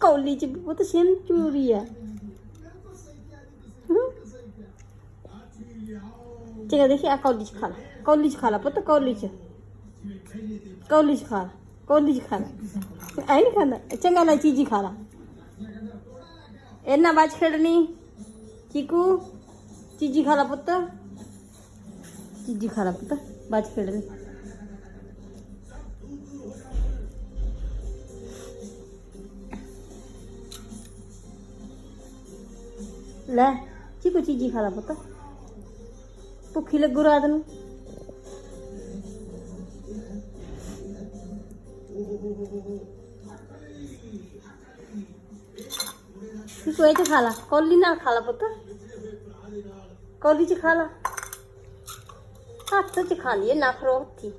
ਕੌਲੀ ਚ ਬਹੁਤ ਸੇਮ ਚੂਰੀ ਆ। ਹਮ? ਦੇਖੀ ਆ, ਕੌਲੀ ਚ ਖਾ ਲਾ। ਕੌਲੀ ਚ ਖਾ ਲਾ ਪੁੱਤ, ਕੌਲੀ ਚ। ਕੌਲੀ ਚ ਖਾ ਲਾ, ਕੌਲੀ ਚ ਖਾ ਲਾ। ਐ ਨਹੀਂ ਖਾਂਦਾ, ਚੰਗਾ ਲੈ ਚੀਜੀ ਖਾ ਲਾ। ਇਹਨਾਂ ਬਾਜ ਖੇਡਣੀ। ਚੀਕੂ, ਚੀਜੀ ਖਾ ਲਾ ਪੁੱਤ। ਚੀਜੀ ਖਾ ਲਾ ਪੁੱਤ ਬਾਜ ਖੇਡਣੀ। ਲੈ ਚੀਕੂ ਚੀਜੀ ਖਾ ਲਾ ਪੁੱਤ? ਭੁੱਖੀ ਲੱਗੂ ਰਾਤ ਨੂੰ। ਚੀਕੂ ਇਹ ਚ ਖਾ ਲਾ? ਕੌਲੀ ਨਾਲ ਖਾ ਲਾ ਪੁੱਤ। ਕੌਲੀ ਚ ਖਾ ਲਾ। ਹੱਥ ਚ ਖਾ ਲਈਏ ਨਾ ਫਰੋਤੀ